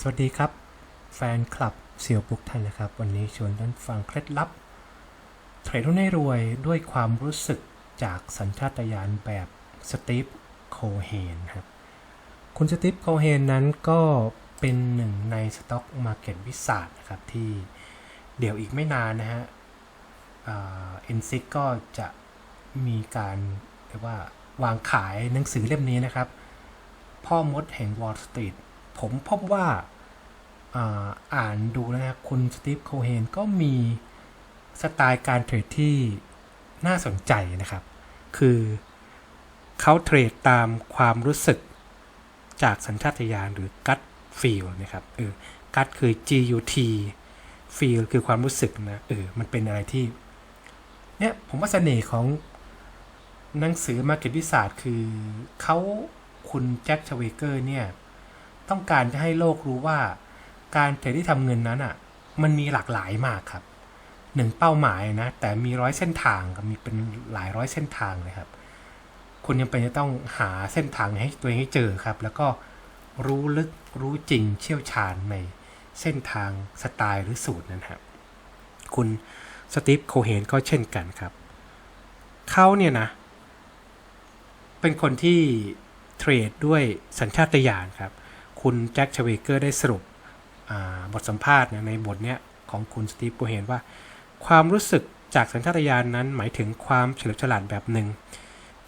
สวัสดีครับ แฟนคลับเซียวบุกท่านนะครับ วันนี้ชวนท่านฟังเคล็ดลับ เทรดหุ้นให้รวยด้วยความรู้สึกจากสัญชาตญาณแบบสตีฟโคเฮนครับคุณสตีฟโคเฮนนั้นก็เป็นหนึ่งในสต็อกมาเก็ตวิสาดนะครับ ที่เดี๋ยวอีกไม่นานนะฮะเอ็นซิกก็จะมีการเรียกว่าวางขายหนังสือเล่มนี้นะครับ พ่อมดแห่งวอลล์สตรีท ผมพบว่าอ่านดูนะครับคุณสตีฟโคเฮนก็มีสไตล์การเทรดที่น่าสนใจนะครับ คือเขาเทรดตามความรู้สึกจากสัญชาตญาณหรือ gut feel นะครับเออ gut คือ gut feel คือความรู้สึกนะเออมันเป็นอะไรที่เนี่ยผมว่าเสน่ห์ของหนังสือ Market วิสาสคือเขาคุณแจ็คชเวเกอร์เนี่ย ต้องการจะให้โลกรู้ว่า การเทรดที่ทำเงินนั้นอะ มันมีหลากหลายมากครับหนึ่งเป้าหมายนะ แต่มีร้อยเส้นทางกับมีเป็นหลายร้อยเส้นทางเลยครับ คุณยังเป็นจะต้องหาเส้นทางให้ตัวเองให้เจอครับ แล้วก็รู้ลึกรู้จริงเชี่ยวชาญในเส้นทางสไตล์หรือสูตรนั้นครับ คุณสตีฟโคเฮนก็เช่นกันครับ เขาเนี่ยนะ เป็นคนที่เทรดด้วยสัญชาตญาณครับ คุณแจ็คชเวเกอร์ได้สรุปบทสัมภาษณ์ในบทเนี้ยของคุณสตีฟโคเฮนว่า ความรู้สึกจากสัญชาตญาณนั้นหมายถึงความเฉลียวฉลาดแบบหนึ่ง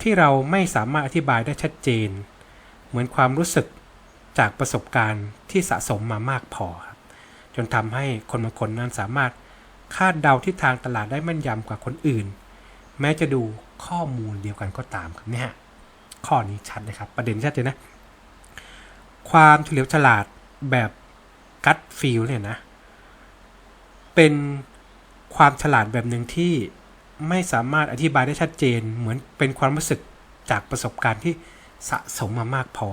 ที่เราไม่สามารถอธิบายได้ชัดเจน เหมือนความรู้สึกจากประสบการณ์ที่สะสมมามากพอครับจนทำให้คนบางคนนั้นสามารถคาดเดาทิศทางตลาดได้แม่นยำกว่าคนอื่น แม้จะดูข้อมูลเดียวกันก็ตามครับเนี่ยข้อนี้ชัดเลยครับ ประเด็นชัดเจนนะ ความเฉลียวฉลาดแบบกัตฟิลเนี่ยนะ เป็นความฉลาดแบบหนึ่งที่ไม่สามารถอธิบายได้ชัดเจน เหมือนเป็นความรู้สึกจากประสบการณ์ที่สะสมมามากพอ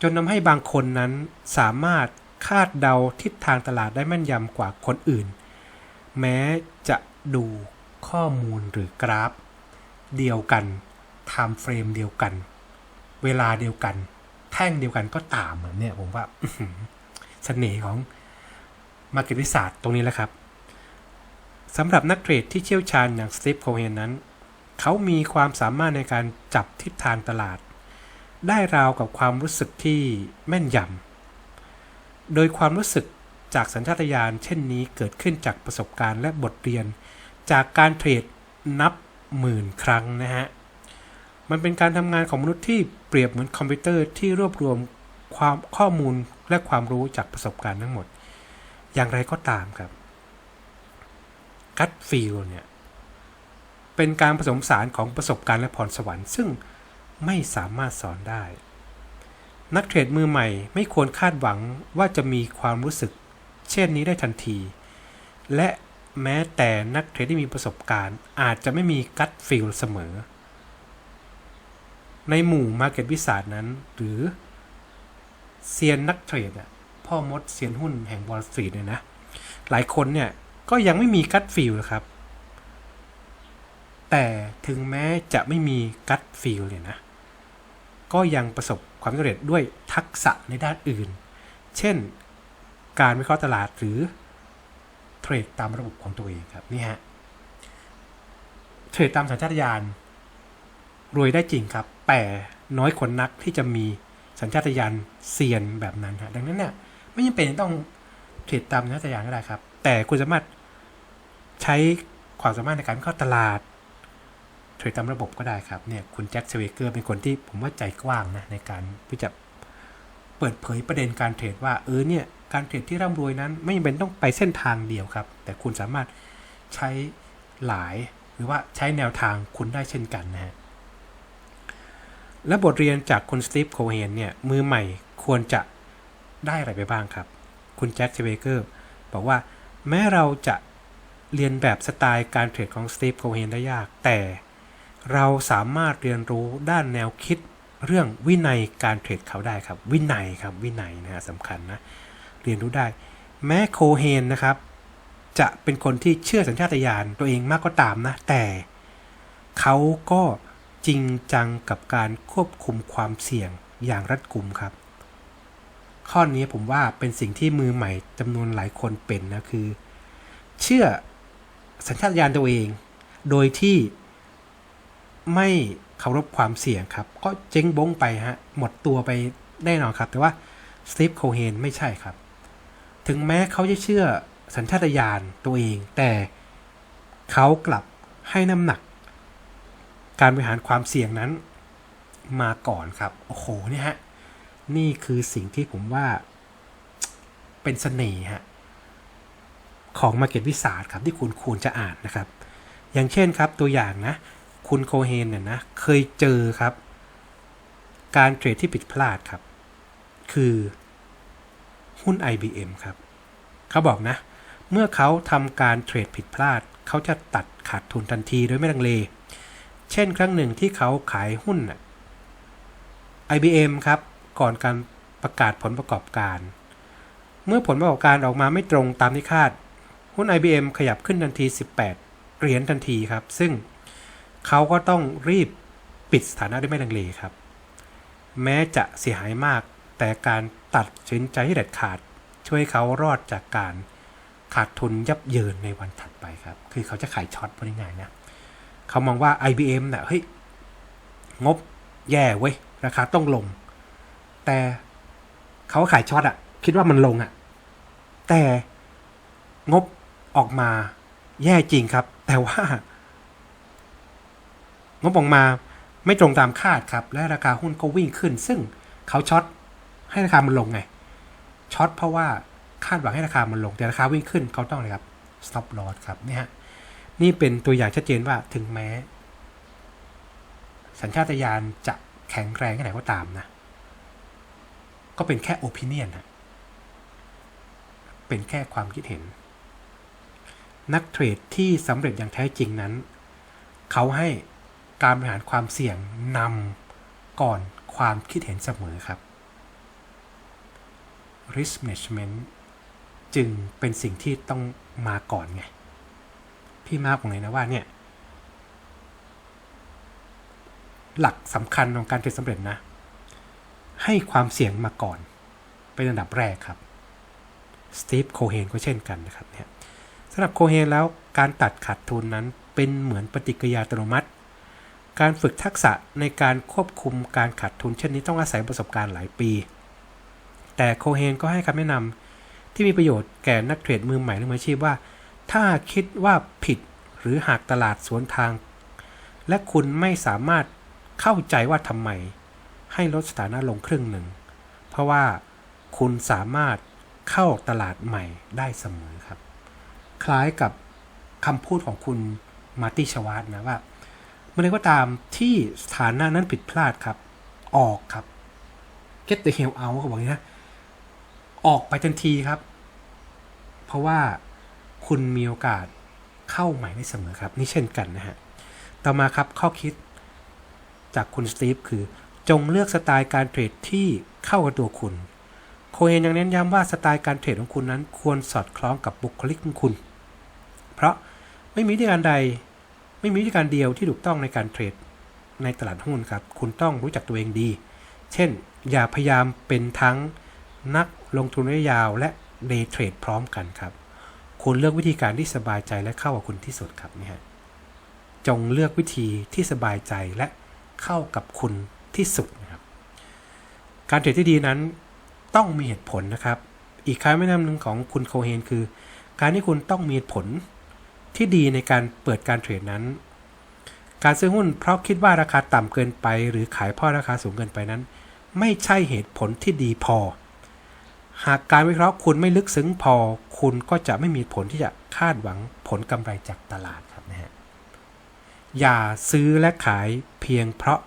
จนทำให้บางคนนั้นสามารถคาดเดาทิศทางตลาดได้แม่นยำกว่าคนอื่น แม้จะดูข้อมูลหรือกราฟ เดียวกัน time frame เดียวกัน เวลาเดียวกัน แท่งเดียวกันก็ตามเนี่ยผมว่าเสน่ห์ของมาร์เก็ตวิสาสตรงนี้แหละครับสำหรับนักเทรดที่เชี่ยวชาญอย่างสตีฟโคเฮนนั้น เขามีความสามารถในการจับทิศทางตลาด ได้ราวกับความรู้สึกที่แม่นยำ โดยความรู้สึกจากสัญชาตญาณเช่นนี้เกิดขึ้นจากประสบการณ์และบทเรียน จากการเทรดนับหมื่นครั้งนะฮะ มันเป็นการทำงานของมนุษย์ที่เปรียบเหมือนคอมพิวเตอร์ที่รวบรวมความข้อมูลและความรู้จากประสบการณ์ทั้งหมด อย่างไรก็ตามครับกัตฟิลเนี่ย เป็นการผสมสารของประสบการณ์และพรสวรรค์ ซึ่งไม่สามารถสอนได้ นักเทรดมือใหม่ไม่ควรคาดหวังว่าจะมีความรู้สึก เช่นนี้ได้ทันที และแม้แต่นักเทรดที่มีประสบการณ์อาจจะไม่มีกัตฟิลเสมอ ในหมู่มาเก็ตวิสาสนั้น หรือเซียนนักเทรดอะพ่อมดเซียนหุ้นแห่งวอลล์สตรีทเนี่ยนะ หลายคนเนี่ยก็ยังไม่มีกัตฟิลนะครับ แต่ถึงแม้จะไม่มีกัตฟิลเนี่ยนะ ก็ยังประสบความสำเร็จด้วยทักษะในด้านอื่น เช่น การวิเคราะห์ตลาดหรือเทรดตามระบบของตัวเองครับนี่ฮะเทรดตามสัญชาตญาณรวยได้จริงครับ แต่น้อยคนนักที่จะมีสัญชาตญาณเซียนแบบนั้นฮะดังนั้นเนี่ยไม่จำเป็นต้องเทรดตามสัญชาตญาณก็ได้ครับ แต่คุณสามารถใช้ความสามารถในการเข้าตลาดเทรดตามระบบก็ได้ครับเนี่ยคุณแจ็คสเวเกอร์เป็นคนที่ผมว่าใจกว้างนะในการที่จะเปิดเผยประเด็นการเทรดว่าเออเนี่ยการเทรดที่ร่ำรวยนั้นไม่จำเป็นต้องไปเส้นทางเดียวครับ แต่คุณสามารถใช้หลายหรือว่าใช้แนวทางคุณได้เช่นกันนะฮะ และบทเรียนจากคุณสตีฟโคเฮนเนี่ยมือใหม่ควรจะได้อะไรไปบ้างครับ คุณแจ็คเชเวเกอร์บอกว่าแม้เราจะเรียนแบบสไตล์การเทรดของสตีฟโคเฮนได้ยาก แต่เราสามารถเรียนรู้ด้านแนวคิดเรื่องวินัยการเทรดเขาได้ครับ วินัยครับวินัยนะฮะสำคัญนะ เรียนรู้ได้ แม้โคเฮนนะครับ จะเป็นคนที่เชื่อสัญชาตญาณตัวเองมากก็ตามนะ แต่เขาก็ จริงจังกับการควบคุมความเสี่ยงอย่างรัดกุมครับ ข้อนี้ผมว่าเป็นสิ่งที่มือใหม่จำนวนหลายคนเป็นนะคือ เชื่อสัญชาตญาณตัวเอง โดยที่ไม่เคารพความเสี่ยงครับ ก็เจ๊งบงไปฮะ หมดตัวไปแน่นอนครับ แต่ว่าสตีฟโคเฮนไม่ใช่ครับ ถึงแม้เขาจะเชื่อสัญชาตญาณตัวเอง แต่เขากลับให้น้ำหนัก การบริหารความเสี่ยงนั้นมาก่อนครับ โอ้โหเนี่ยฮะ นี่คือสิ่งที่ผมว่าเป็นเสน่ห์ฮะ ของมาเก็ตวิสาสครับที่คุณควรจะอ่านนะครับ อย่างเช่นครับตัวอย่างนะ คุณโคเฮนเนี่ยนะ เคยเจอครับ การเทรดที่ผิดพลาดครับ คือหุ้น IBM ครับ เขาบอกนะ เมื่อเขาทำการเทรดผิดพลาด เขาจะตัดขาดทุนทันทีโดยไม่ลังเล เช่นครั้งหนึ่งที่เขาขายหุ้น IBM ครับ ก่อนการประกาศผลประกอบการ เมื่อผลประกอบการออกมาไม่ตรงตามที่คาด หุ้น IBM ขยับขึ้นทันที 18 เหรียญทันทีครับ ซึ่งเขาก็ต้องรีบปิดสถานะด้วยไม่ลังเลครับ แม้จะเสียหายมาก แต่การตัดสินใจที่เด็ดขาด ช่วยเขารอดจากการขาดทุนยับเยินในวันถัดไปครับ คือเขาจะขายช็อตพูดง่ายๆนะ เขามองว่า IBM เนะ่ยเฮ้ยงบแย่เว้ย ราคาต้องลง แต่เขาขายช็อตอะคิดว่ามันลงอะแต่งบออกมาแย่จริงครับ แต่ว่า งบออกมาไม่ตรงตามคาดครับ และราคาหุ้นก็วิ่งขึ้น ซึ่งเขาช็อตให้ราคามันลงไงช็อตเพราะว่าคาดหวังให้ราคามันลงแต่ราคาวิ่งขึ้นเขาต้องอะไรครับ stop loss ครับนี่ฮะ นี่เป็นตัวอย่างชัดเจนว่าถึงแม้ สัญชาตญาณจะแข็งแรงแค่ไหนก็ตามนะ ก็เป็นแค่ opinion นะเป็นแค่ความคิดเห็น นักเทรดที่สำเร็จอย่างแท้จริงนั้น เขาให้การบริหารความเสี่ยงนำก่อนความคิดเห็นเสมอครับ risk management จึงเป็นสิ่งที่ต้องมาก่อนไง พี่มาบอกเลยนะว่าเนี่ยหลักสำคัญของการเทรดสำเร็จนะ ให้ความเสี่ยงมาก่อน เป็นอันดับแรกครับสตีฟโคเฮนก็เช่นกันนะครับเนี่ยสำหรับโคเฮนแล้วการตัดขาดทุนนั้นเป็นเหมือนปฏิกิริยาอัตโนมัติ การฝึกทักษะในการควบคุมการขาดทุนเช่นนี้ต้องอาศัยประสบการณ์หลายปี แต่โคเฮนก็ให้คำแนะนำที่มีประโยชน์แก่นักเทรดมือใหม่หรือมืออาชีพว่า ถ้าคิดว่าผิดหรือหากตลาดสวนทาง และคุณไม่สามารถเข้าใจว่าทำไม ให้ลดสถานะลงครึ่งหนึ่ง เพราะว่าคุณสามารถเข้าตลาดใหม่ได้เสมอครับ คล้ายกับคำพูดของคุณมาร์ตี้ชวาร์ดนะว่าเมื่อไรก็ตามที่สถานะนั้นผิดพลาดครับ ออกครับ get the hell out เขาบอกอย่างนี้นะ ออกไปทันทีครับ เพราะว่า คุณมีโอกาสเข้าใหม่ได้เสมอครับ นี่เช่นกันนะฮะ ต่อมาครับข้อคิดจากคุณสตีฟคือ จงเลือกสไตล์การเทรดที่เข้ากับตัวคุณ โคเฮนยังเน้นย้ำว่าสไตล์การเทรดของคุณนั้นควรสอดคล้องกับบุคลิกของคุณ เพราะไม่มีวิธีการใด ไม่มีวิธีการเดียวที่ถูกต้องในการเทรดในตลาดหุ้นครับ คุณต้องรู้จักตัวเองดี เช่น อย่าพยายามเป็นทั้งนักลงทุนระยะยาวและเดย์เทรดพร้อมกันครับ คุณเลือกวิธีการที่สบายใจและเข้ากับคุณที่สุดครับนี่ฮะจงเลือกวิธีที่สบายใจและเข้ากับคุณที่สุดนะครับ การเทรดที่ดีนั้นต้องมีเหตุผลนะครับ อีกคำแนะนำหนึ่งของคุณโคเฮนคือ การที่คุณต้องมีเหตุผลที่ดีในการเปิดการเทรดนั้น การซื้อหุ้นเพราะคิดว่าราคาต่ำเกินไป หรือขายเพราะราคาสูงเกินไปนั้น ไม่ใช่เหตุผลที่ดีพอ หากการวิเคราะห์คุณไม่ลึกซึ้งพอ คุณก็จะไม่มีผลที่จะคาดหวังผลกำไรจากตลาดครับนะฮะอย่าซื้อและขายเพียงเพราะ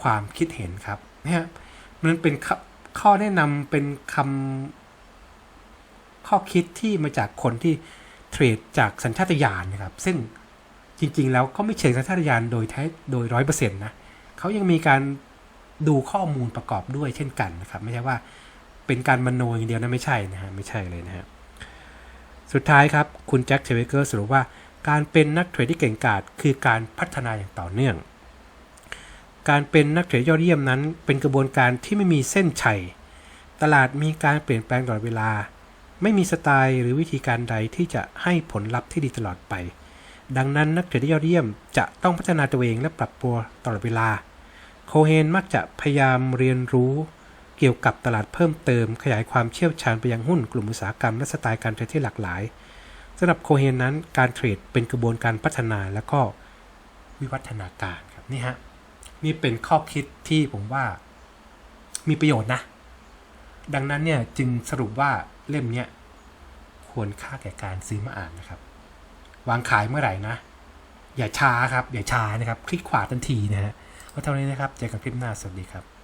ความคิดเห็นครับเนี่ยมันเป็นข้อแนะนำเป็นคำข้อคิดที่มาจากคนที่เทรดจากสัญชาตญาณนะครับ ซึ่งจริง ๆ แล้วก็ไม่เชิงสัญชาตญาณโดยแท้โดยร้อยเปอร์เซ็นต์นะเขายังมีการดูข้อมูลประกอบด้วยเช่นกันนะครับ ไม่ใช่ว่า การมโนอย่างเดียวนะไม่ใช่นะฮะไม่ใช่เลยนะฮะสุดท้ายครับคุณแจ็คเชเวเกอร์สรุปว่าการเป็นนักเทรดที่เก่งกาจคือการพัฒนาอย่างต่อเนื่อง การเป็นนักเทรดยอดเยี่ยมนั้น เป็นกระบวนการที่ไม่มีเส้นชัย ตลาดมีการเปลี่ยนแปลงตลอดเวลา ไม่มีสไตล์หรือวิธีการใดที่จะให้ผลลัพธ์ที่ดีตลอดไป ดังนั้นนักเทรดที่ยอดเยี่ยมจะต้องพัฒนาตัวเองและปรับตัวตลอดเวลา โคเฮนมักจะพยายามเรียนรู้ เกี่ยวกับตลาดเพิ่มเติม ขยายความเชี่ยวชาญไปยังหุ้นกลุ่มอุตสาหกรรมและสไตล์การเทรดที่หลากหลายสำหรับโคเฮนนั้นการเทรดเป็นกระบวนการพัฒนาและก็วิวัฒนาการครับนี่ฮะนี่เป็นข้อคิดที่ผมว่ามีประโยชน์นะ ดังนั้นเนี่ยจึงสรุปว่าเล่มเนี้ยควรค่าแก่การซื้อมาอ่านนะครับ วางขายเมื่อไหร่นะ อย่าช้าครับ อย่าช้านะครับ คลิกขวาทันทีนะฮะก็เท่านี้นะครับ เจอกันคลิปหน้า สวัสดีครับ